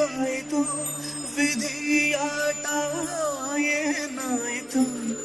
নয় তো বিধি আটায় নয় তুমি